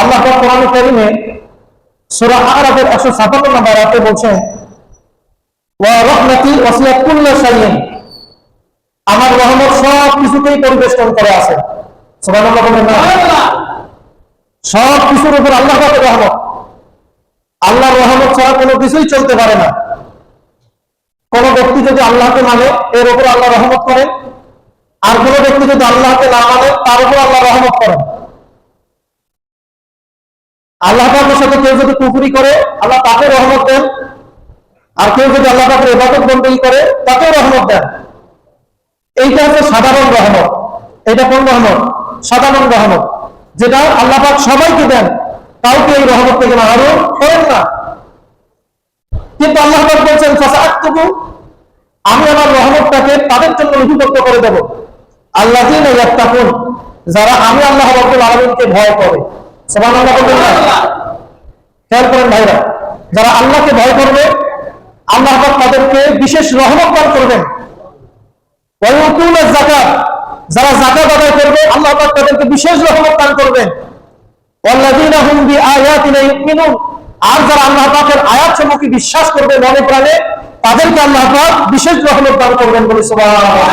আল্লাহ কোরআন কারিমে সূরা আরাফের 157 নম্বর আয়াতে বলছেন, ওয়া রাহমাতি ওয়াসিয়াত কুল্লা শাইইন। আমার রহমত সব কিছুতেই পরিবেষ্টন করে আছে। সুবহানাল্লাহ না। সব কিছুর উপর আল্লাহ পাকের রহমত। আল্লাহর রহমত ছাড়া কোনো কিছুই চলতে পারে না। কোন ব্যক্তি যদি আল্লাহকে মানে এর উপর আল্লাহ রহমত করেন আর কোন ব্যক্তি যদি আল্লাহকে না মানে তার উপর আল্লাহ রহমত করেন আল্লাহ পাকের সাথে কেউ যদি কুফরি করে, আল্লাহ তাকে রহমত দেন। আর কেউ যদি আল্লাহ পাকের ইবাদত বন্দী করে, তাকেও রহমত দেন। এইটা হচ্ছে সাধারণ রহমত। এটা কোন রহমত? সাধারণ রহমত। যেটা আল্লাহ পাক সবাইকে দেন। কাউকে এই রহমত থেকে মাহারুম করেন না। কিন্তু আল্লাহ পাক বলছেন ফাসাআতুবু আমি আমার রহমতটাকে তাদের জন্য লিপিবদ্ধ করে দেব। আল্লাহ ইয়াত্তাকুন, যারা আমি আল্লাহ রাব্বুল আলামিনকে ভয় করে। খেয়াল করেন ভাইরা, যারা আল্লাহকে ভয় করবে, আল্লাহ তাদেরকে বিশেষ রহমত দান করবেন। যাকাত, যারা যাকাত আদায় করবে, আল্লাহ তাদেরকে বিশেষ রহমত করবেন। আর যারা আল্লাহ পাকের আয়াত সমূহকে বিশ্বাস করবে মনে প্রাণে, তাদেরকে আল্লাহ বিশেষ রহমত দান করবেন বলে সুবহানাল্লাহ।